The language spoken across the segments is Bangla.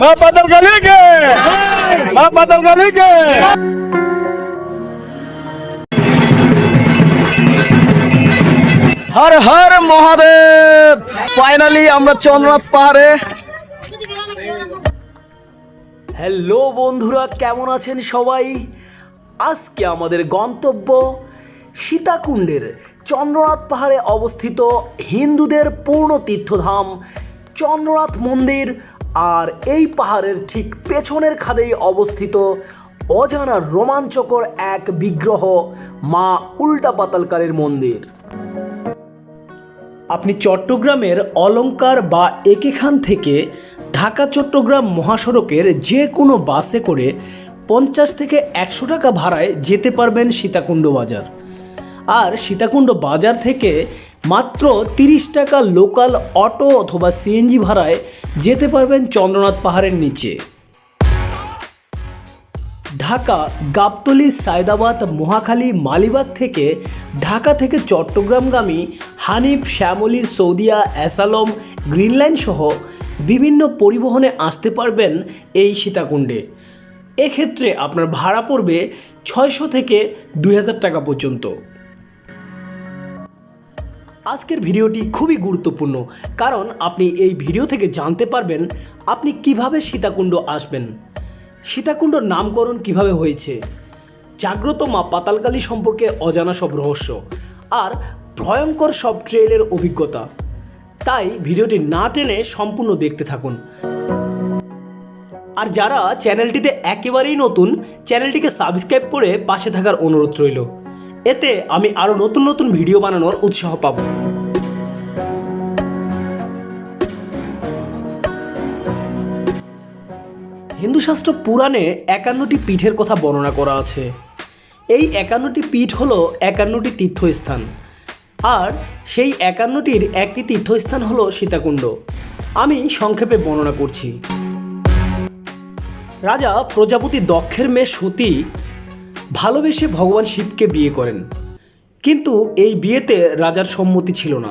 মা পাতাল গালিকে মা পাতাল গালিকে হর হর মহাদেব ফাইনালি আমরা চন্দ্রনাথ পাহাড়ে। হ্যালো বন্ধুরা কেমন আছেন সবাই? আজকে আমাদের গন্তব্য সীতাকুণ্ডের চন্দ্রনাথ পাহাড়ে অবস্থিত হিন্দুদের পূর্ণ তীর্থধাম চন্দ্রনাথ মন্দির আর এই পাহাড়ের ঠিক পেছনের খাদেই অবস্থিত অজানা রোমাঞ্চকর এক বিগ্রহ মা উল্টা পাতালকারের মন্দির। আপনি চট্টগ্রামের অলংকার বা একেখান থেকে ঢাকা চট্টগ্রাম মহাসড়কের যে কোনো বাসে করে পঞ্চাশ থেকে একশো টাকা ভাড়ায় যেতে পারবেন সীতাকুণ্ড বাজার। আর সীতাকুণ্ড বাজার থেকে মাত্র তিরিশ টাকা লোকাল অটো অথবা সিএনজি ভাড়ায় যেতে পারবেন চন্দ্রনাথ পাহাড়ের নিচে। ঢাকা, গাবতলি, সায়দাবাদ, মহাখালী, মালিবাগ থেকে ঢাকা থেকে চট্টগ্রামগামী হানিফ, শ্যামলী, সৌদিয়া অ্যাসালম গ্রিনলাইন সহ বিভিন্ন পরিবহনে আসতে পারবেন এই সীতাকুণ্ডে। এক্ষেত্রে আপনার ভাড়া পড়বে ছয়শো থেকে দুই হাজার টাকা পর্যন্ত। আজকের ভিডিওটি খুবই গুরুত্বপূর্ণ, কারণ আপনি এই ভিডিও থেকে জানতে পারবেন আপনি কীভাবে সীতাকুণ্ড আসবেন। সীতাকুণ্ডর নামকরণ কীভাবে হয়েছে? জাগ্রত মা পাতালকালী সম্পর্কে অজানা সব রহস্য, আর ভয়ঙ্কর সব ট্রেলের অভিজ্ঞতা। তাই ভিডিওটি না টেনে সম্পূর্ণ দেখতে থাকুন। আর যারা চ্যানেলটিতে একেবারেই নতুন, চ্যানেলটিকে সাবস্ক্রাইব করে পাশে থাকার অনুরোধ রইল। এতে আমি আরও নতুন নতুন ভিডিও বানানোর উৎসাহ পাবো। হিন্দু শাস্ত্র পুরাণে একান্নটি পীঠের কথা বর্ণনা করা আছে। এই একান্নটি পীঠ হলো একান্নটি তীর্থস্থান। আর সেই একান্নটির একটি তীর্থস্থান হলো সীতাকুণ্ড। আমি সংক্ষেপে বর্ণনা করছি। রাজা প্রজাপতি দক্ষের মেয়ে সতী ভালোবেসে ভগবান শিবকে বিয়ে করেন। কিন্তু এই বিয়েতে রাজার সম্মতি ছিল না।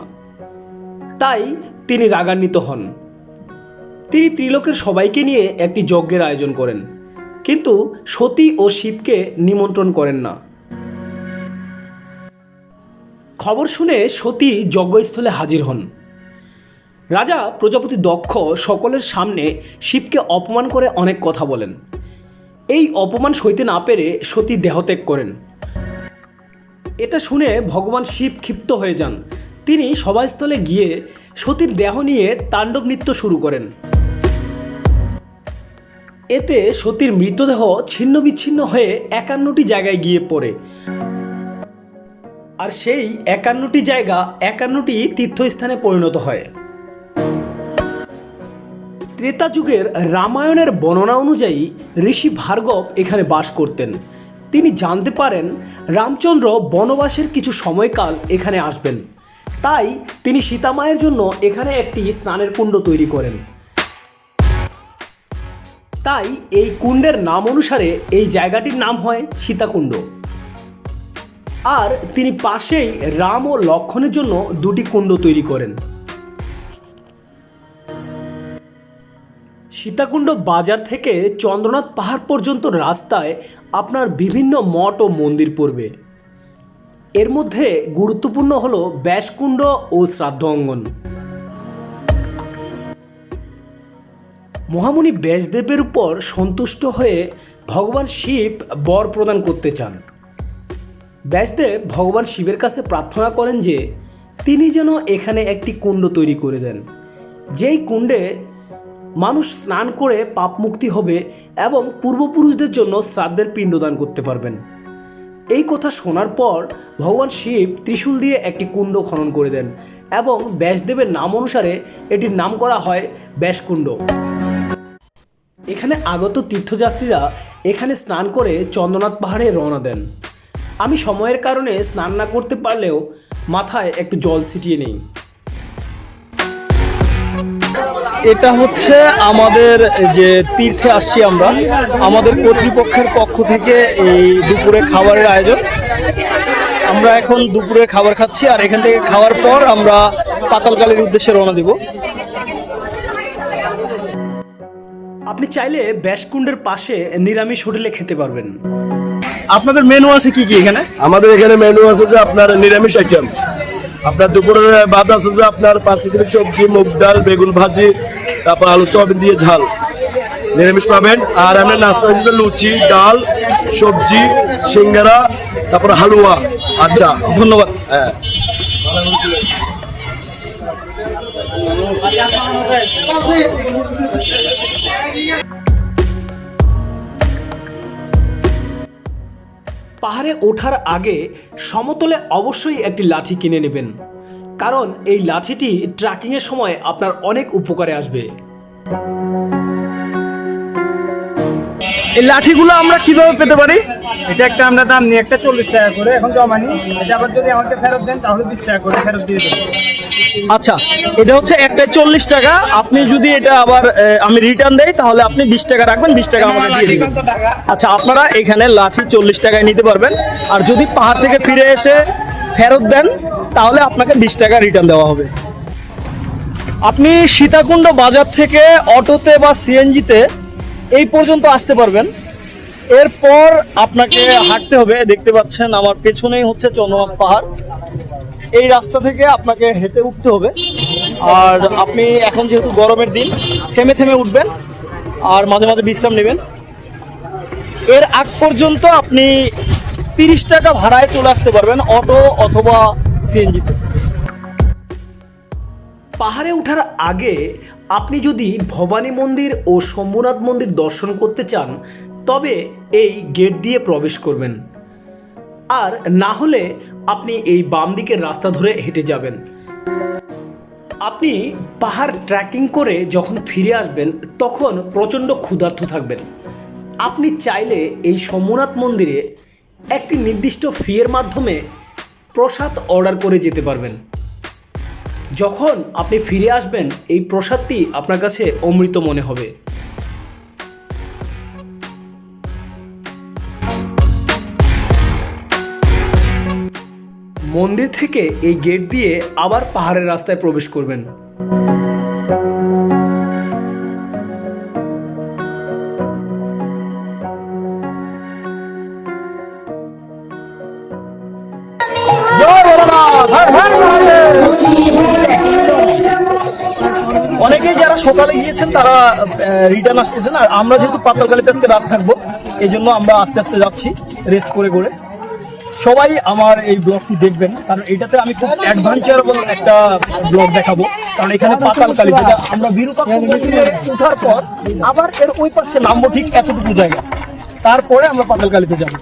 তাই তিনি রাগান্বিত হন। তিনি ত্রিলোকের সবাইকে নিয়ে একটি যজ্ঞের আয়োজন করেন, কিন্তু সতী ও শিবকে নিমন্ত্রণ করেন না। খবর শুনে সতী যজ্ঞস্থলে হাজির হন। রাজা প্রজাপতি দক্ষ সকলের সামনে শিবকে অপমান করে অনেক কথা বলেন। এই অপমান সইতে না পেরে সতী দেহত্যাগ করেন। এটা শুনে ভগবান শিব ক্ষিপ্ত হয়ে যান। তিনি সভাস্থলে গিয়ে সতীর দেহ নিয়ে তাণ্ডব নৃত্য শুরু করেন। এতে সতীর মৃতদেহ ছিন্ন বিচ্ছিন্ন হয়ে একান্নটি জায়গায় গিয়ে পড়ে। আর সেই একান্নটি জায়গা একান্নটি তীর্থস্থানে পরিণত হয়। ত্রেতা যুগের রামায়ণের বর্ণনা অনুযায়ী ঋষি ভার্গব এখানে বাস করতেন। তিনি জানতে পারেন রামচন্দ্র বনবাসের কিছু সময়কাল এখানে আসবেন। তাই তিনি সীতামায়ের জন্য এখানে একটি স্নানের কুণ্ড তৈরি করেন। তাই এই কুণ্ডের নাম অনুসারে এই জায়গাটির নাম হয় সীতাকুণ্ড। আর তিনি পাশেই রাম ও লক্ষণের জন্য দুটি কুণ্ড তৈরি করেন। সীতাকুণ্ড বাজার থেকে চন্দ্রনাথ পাহাড় পর্যন্ত রাস্তায় আপনার বিভিন্ন মঠ ও মন্দির পড়বে। এর মধ্যে গুরুত্বপূর্ণ হল ব্যাসকুণ্ড ও শ্রাদ্ধ অঙ্গন। মহামুনি ব্যাসদেবের উপর সন্তুষ্ট হয়ে ভগবান শিব বর প্রদান করতে চান। ব্যাসদেব ভগবান শিবের কাছে প্রার্থনা করেন যে, তিনি যেন এখানে একটি কুণ্ড তৈরি করে দেন। যেই কুণ্ডে মানুষ স্নান করে পাপ মুক্তি হবে এবং পূর্বপুরুষদের জন্য শ্রাদ্ধের পিণ্ডদান করতে পারবেন। এই কথা শোনার পর ভগবান শিব ত্রিশূল দিয়ে একটি কুণ্ড খনন করে দেন এবং ব্যাসদেবের নাম অনুসারে এটির নাম করা হয় ব্যাসকুণ্ড। এখানে আগত তীর্থযাত্রীরা এখানে স্নান করে চন্দ্রনাথ পাহাড়ে রওনা দেন। আমি সময়ের কারণে স্নান না করতে পারলেও মাথায় একটু জল ছিটিয়ে নেই। এটা হচ্ছে আমাদের যে তীর্থে আসছি আমরা আমাদের কর্তৃপক্ষের পক্ষ থেকে এই দুপুরে খাবারের আয়োজন। আমরা এখন দুপুরে খাবার খাচ্ছি আর এখান থেকে খাওয়ার পর আমরা পাতালকালের উদ্দেশ্যে রওনা দিব। আপনি চাইলে ব্যাসকুণ্ডের পাশে নিরামিষ হোটেলে খেতে পারবেন। আপনাদের মেনু আছে কি কি এখানে? আমাদের এখানে মেনু আছে যে আপনার নিরামিষ আইটেম আপনার দুপুরের ভাত আছে যে আপনার পাঁচ কেজি সবজি মুগ ডাল বেগুন ভাজি তারপর আলু সয়াবিন দিয়ে ঝাল। নিরামিষ পাবেন। আর আপনার নাস্তা দিতে লুচি ডাল সবজি সিঙ্গারা তারপর হালুয়া। আচ্ছা। ধন্যবাদ। হ্যাঁ। পাহাড়ে ওঠার আগে সমতলে অবশ্যই একটি লাঠি কিনে নেবেন। কারণ এই লাঠিটি ট্রাকিংয়ের সময় আপনার অনেক উপকারে আসবে। এই লাঠিগুলো আমরা কীভাবে পেতে পারি? এটা একটা আমরা দাম নিই একটা চল্লিশ টাকা করে। এখন জমা নিই। এটা আবার যদি আমাকে ফেরত দেন তাহলে বিশ টাকা করে ফেরত দিয়ে দেবো। আচ্ছা এটা হচ্ছে একটা চল্লিশ টাকা। আপনি যদি এটা আবার আমি রিটার্ন দেই তাহলে আপনি বিশ টাকা রাখবেন বিশ টাকা আমাকে দিয়ে দিবেন। আচ্ছা আপনারা এখানে লাঠি চল্লিশ টাকায় নিতে পারবেন। আর যদি পাহাড় থেকে ফিরে এসে ফেরত দেন তাহলে আপনাকে বিশ টাকা রিটার্ন দেওয়া হবে। আপনি সীতাকুণ্ড বাজার থেকে অটোতে বা সিএনজিতে এই পর্যন্ত আসতে পারবেন। এরপর আপনাকে হাঁটতে হবে। দেখতে পাচ্ছেন আমার পেছনেই হচ্ছে চন্দ্রনাথ পাহাড়। এই রাস্তা থেকে আপনাকে হেঁটে উঠতে হবে। আর আপনি এখন যেহেতু গরমের দিন, থেমে থেমে উঠবেন আর মাঝে মাঝে বিশ্রাম নেবেন। এর আগ পর্যন্ত আপনি তিরিশ টাকা ভাড়ায় চলে আসতে পারবেন অটো অথবা সিএনজিতে। পাহাড়ে ওঠার আগে আপনি যদি ভবানী মন্দির ও শম্ভুনাথ মন্দির দর্শন করতে চান, তবে এই গেট দিয়ে প্রবেশ করবেন। আর না হলে আপনি এই বাম দিকের রাস্তা ধরে হেঁটে যাবেন। আপনি পাহাড় ট্রেকিং করে যখন ফিরে আসবেন, তখন প্রচণ্ড ক্ষুধার্ত থাকবেন। আপনি চাইলে এই সোমনাথ মন্দিরে একটি নির্দিষ্ট ফিয়ের মাধ্যমে প্রসাদ অর্ডার করে যেতে পারবেন। যখন আপনি ফিরে আসবেন, এই প্রসাদটি আপনার কাছে অমৃত মনে হবে। মন্দির থেকে এই গেট দিয়ে আবার পাহাড়ের রাস্তায় প্রবেশ করবেন। যারা সকালে গিয়েছেন, তারা রিটার্ন আসতেছেন। আর আমরা যেহেতু পাতালকালিতে আজকে রাত থাকব, এই জন্য আমরা আস্তে আস্তে যাচ্ছি রেস্ট করে করে। সবাই আমার এই ব্লগটি দেখবেন, কারণ এটাতে আমি খুব অ্যাডভেঞ্চারেবল একটা ব্লগ দেখাবো। কারণ এখানে পাতালকালি যেটা আমরা মন্দিরে ওঠার পর, আবার এর ওই পাশে নামবো ঠিক এতটুকু জায়গা। তারপরে আমরা পাতালকালিতে যাব।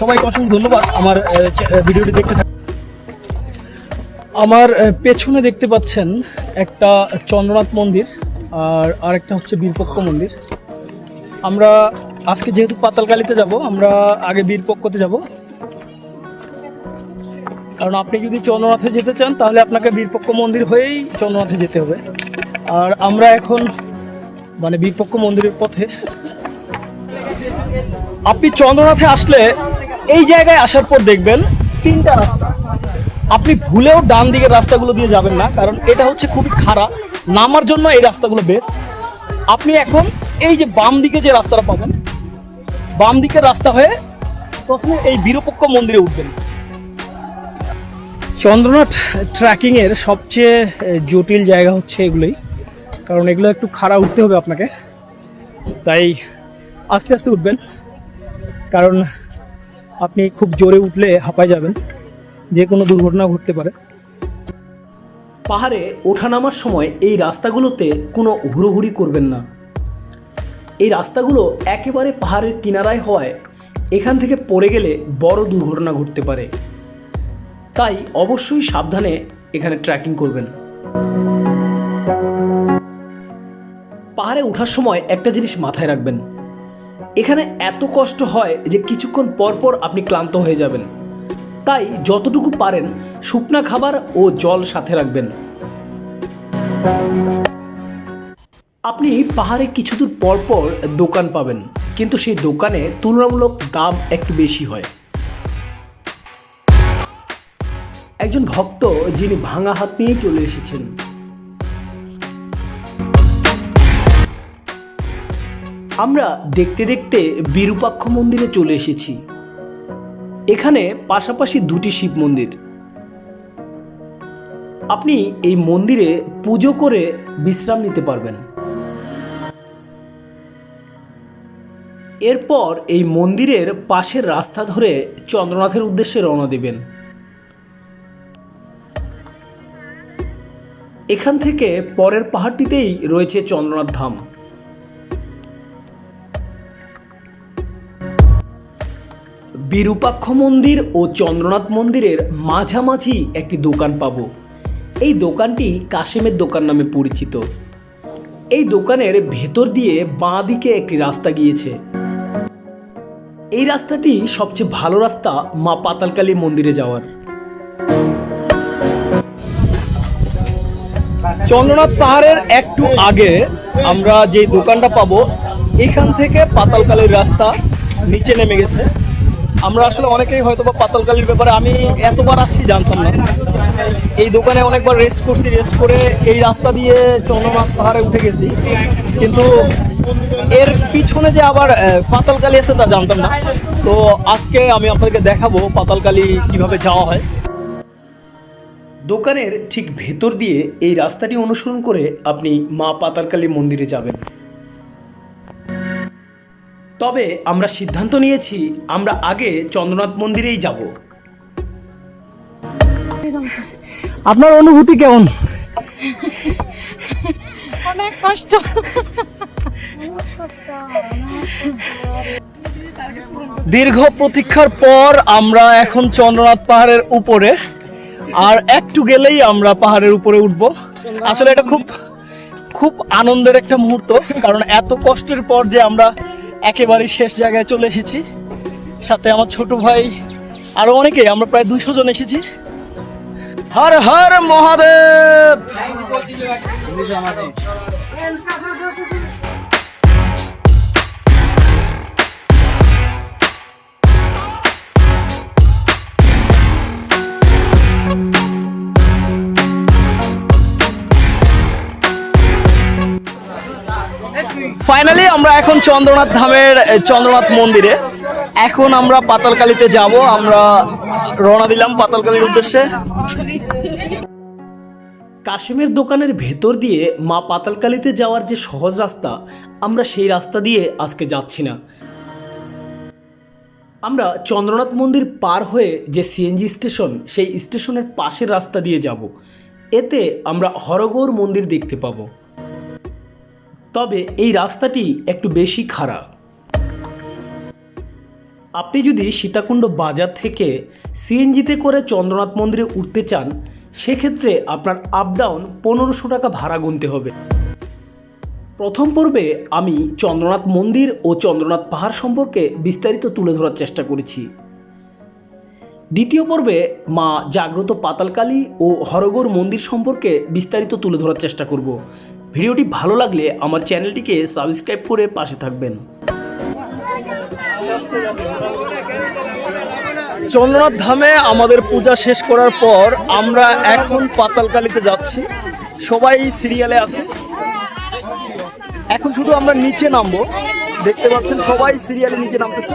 সবাইকে অসংখ্য ধন্যবাদ। আমার ভিডিওটি দেখতে আমার পেছনে দেখতে পাচ্ছেন একটা চন্দ্রনাথ মন্দির আর আরেকটা হচ্ছে বীরপক্ষ মন্দির। আমরা আজকে যেহেতু পাতালকালিতে যাব, আমরা আগে বীরপক্ষতে যাব। কারণ আপনি যদি চন্দ্রনাথে যেতে চান, তাহলে আপনাকে বীরপক্ষ মন্দির হয়েই চন্দ্রনাথে যেতে হবে। আর আমরা এখন মানে বীরপক্ষ মন্দিরের পথে। আপনি চন্দ্রনাথে আসলে এই জায়গায় আসার পর দেখবেন তিনটা রাস্তা। আপনি ভুলেও ডান দিকের রাস্তাগুলো দিয়ে যাবেন না, কারণ এটা হচ্ছে খুবই খারাপ নামার জন্য এই রাস্তাগুলো বেস্ট আপনি এখন এই যে বাম দিকে যে রাস্তাটা পাবেন, বাম দিকের রাস্তা হয়ে প্রথমে এই বীরপক্ষ মন্দিরে উঠবেন। চন্দ্রনাথ ট্র্যাকিংয়ের সবচেয়ে জটিল জায়গা হচ্ছে এগুলোই, কারণ এগুলো একটু খাড়া উঠতে হবে আপনাকে। তাই আস্তে আস্তে উঠবেন, কারণ আপনি খুব জোরে উঠলে হাঁপায় যাবেন। যে কোনো দুর্ঘটনা ঘটতে পারে। পাহাড়ে ওঠানামার সময় এই রাস্তাগুলোতে কোনো হুড়োহুড়ি করবেন না। এই রাস্তাগুলো একেবারে পাহাড়ের কিনারায় হওয়ায় এখান থেকে পড়ে গেলে বড় দুর্ঘটনা ঘটতে পারে। তাই অবশ্যই সাবধানে এখানে ট্রেকিং করবেন। পাহাড়ে ওঠার সময় একটা জিনিস মাথায় রাখবেন। এখানে এত কষ্ট হয় যে কিছুক্ষণ পর পর আপনি ক্লান্ত হয়ে যাবেন। তাই যতটুকু পারেন শুকনা খাবার ও জল সাথে রাখবেন। আপনি পাহাড়ে কিছু দূর পর পর দোকান পাবেন, কিন্তু সেই দোকানে তুলনামূলক দাম একটু বেশি হয়। একজন ভক্ত যিনি ভাঙা হাত নিয়েই চলে এসেছেন। আমরা দেখতে দেখতে বিরূপাক্ষ মন্দিরে চলে এসেছি। এখানে পাশাপাশি দুটি শিব মন্দির। আপনি এই মন্দিরে পুজো করে বিশ্রাম নিতে পারবেন। এরপর এই মন্দিরের পাশের রাস্তা ধরে চন্দ্রনাথের উদ্দেশ্যে রওনা দেবেন। এখান থেকে পরের পাহাড়টিতেই রয়েছে চন্দ্রনাথ ধাম। বিরূপাক্ষ মন্দির ও চন্দ্রনাথ মন্দিরের মাঝামাঝি একটি দোকান পাবো। এই দোকানটি কাশেমের দোকান নামে পরিচিত। এই দোকানের ভেতর দিয়ে বাঁ দিকে একটি রাস্তা গিয়েছে। এই রাস্তাটি সবচেয়ে ভালো রাস্তা মা পাতালকালী মন্দিরে যাওয়ার। চন্দ্রনাথ পাহাড়ের একটু আগে আমরা যে দোকানটা পাবো, এখান থেকে পাতালকালীর রাস্তা নিচে নেমে গেছে। আমরা আসলে অনেকেই হয়তো বা পাতালকালির ব্যাপারে আমি এতবার আসছি, জানতাম না। এই দোকানে অনেকবার রেস্ট করছি রেস্ট করে এই রাস্তা দিয়ে চন্দ্রনাথ পাহাড়ে উঠে গেছি। কিন্তু এর পিছনে যে আবার পাতালকালী আছে তা জানতাম না। তো আজকে আমি আপনাদেরকে দেখাবো পাতালকালী কীভাবে যাওয়া হয়। দোকানের ঠিক ভেতর দিয়ে এই রাস্তাটি অনুসরণ করে আপনি মা পাতালকালী মন্দিরে যাবেন। তবে আমরা সিদ্ধান্ত নিয়েছি আমরা আগে চন্দ্রনাথ মন্দিরেই যাব। আপনার অনুভূতি কেমন? অনেক কষ্ট। দীর্ঘ প্রতীক্ষার পর আমরা এখন চন্দ্রনাথ পাহাড়ের উপরে আর একটু গেলেই আমরা পাহাড়ের উপরে উঠব। আসলে এটা খুব খুব আনন্দের একটা মুহূর্ত কারণ এত কষ্টের পর যে আমরা একেবারে শেষ জায়গায় চলে এসেছি। সাথে আমার ছোট ভাই, আরও অনেকে আমরা প্রায় দুশো জন এসেছি। হর হর মহাদেব! ফাইনালি আমরা এখন চন্দ্রনাথ ধামের চন্দ্রনাথ মন্দিরে। এখন আমরা পাতালকালীতে যাব, আমরা রওনা দিলাম পাতালকালীর উদ্দেশ্যে। কাশিমের দোকানের ভেতর দিয়ে মা পাতালকালীতে যাওয়ার যে সহজ রাস্তা, আমরা সেই রাস্তা দিয়ে আজকে যাচ্ছি না। আমরা চন্দ্রনাথ মন্দির পার হয়ে যে সিএনজি স্টেশন, সেই স্টেশনের পাশের রাস্তা দিয়ে যাব। এতে আমরা হরগৌর মন্দির দেখতে পাবো। তবে এই রাস্তাটি একটু বেশি খারাপ। আপনি যদি সীতাকুণ্ড বাজার থেকে সিএনজিতে করে চন্দ্রনাথ মন্দিরে উঠতে চান, সেক্ষেত্রে আপনার আপ ডাউন পনেরোশো টাকা ভাড়া গুনতে হবে। প্রথম পর্বে আমি চন্দ্রনাথ মন্দির ও চন্দ্রনাথ পাহাড় সম্পর্কে বিস্তারিত তুলে ধরার চেষ্টা করেছি। দ্বিতীয় পর্বে মা জাগ্রত পাতালকালী ও হরগৌর মন্দির সম্পর্কে বিস্তারিত তুলে ধরার চেষ্টা করব। ভিডিওটি ভালো লাগলে আমার চ্যানেলটিকে সাবস্ক্রাইব করে পাশে থাকবেন। চন্দ্রনাথ ধামে আমাদের পূজা শেষ করার পর আমরা এখন পাতালকালিতে যাচ্ছি। সবাই সিরিয়ালে আছে। এখন শুধু আমরা নিচে নামবো। দেখতে পাচ্ছেন সবাই সিরিয়ালে নিচে নামতেছে।